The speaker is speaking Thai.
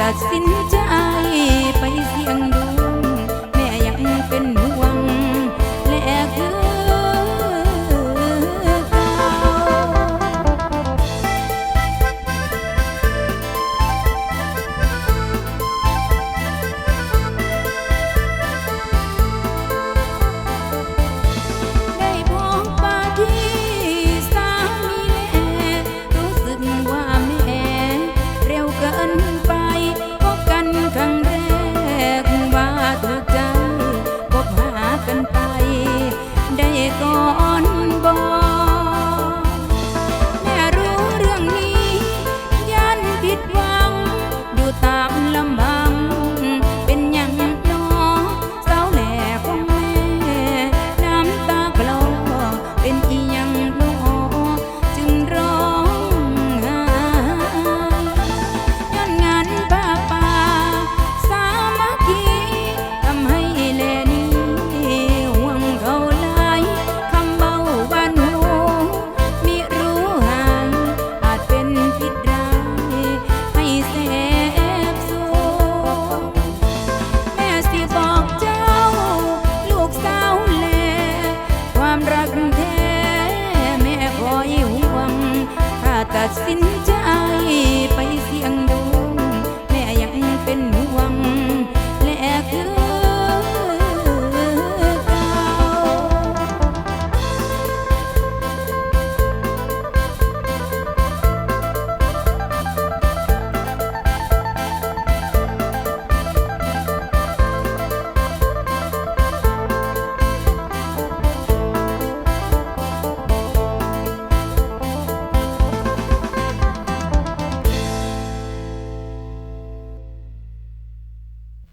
ตัดสินใจไปเสี่ยง ก่อน I've seen